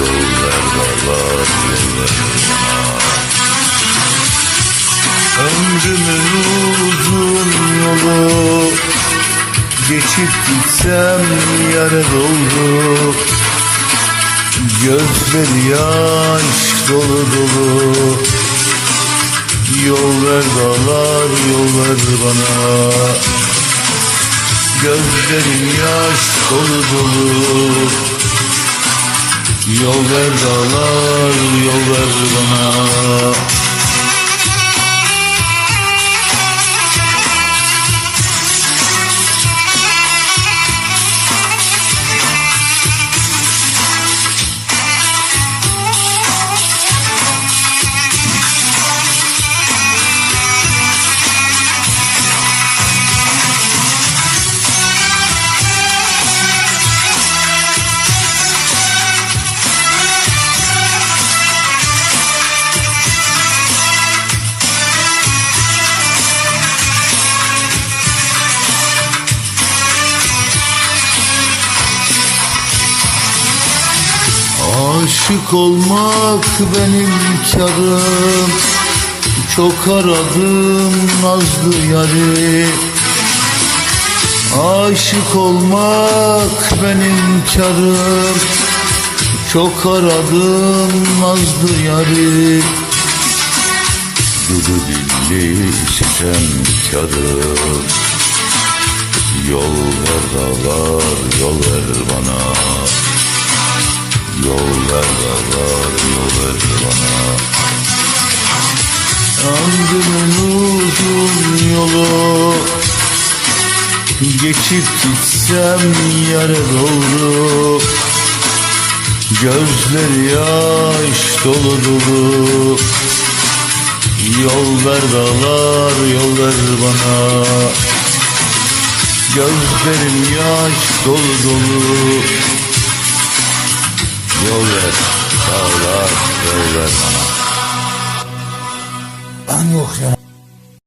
Yol ver dağlar yol ver bana Ömrümün uzun yolu Geçip gitsem yara doldu Gözleri yaş dolu. Dolu Yol ver dağlar yol ver bana Gözlerim yaş dolu dolu Yol ver dağlar yol ver bana Aşık olmak benim karım. Çok aradım nazlı yari. Aşık olmak benim karım. Çok aradım nazlı yari. Dudu dilli sitemkarım Yol ver dağlar yol ver bana Yol ver dağlar yol ver bana Ömrümün uzun yolu Geçip gitsem yere doğru Gözleri yaş dolu dolu. Yol ver dağlar yol ver bana Gözlerim yaş dolu dolu Yol ver dağlar yol ver bana Ben yok ya.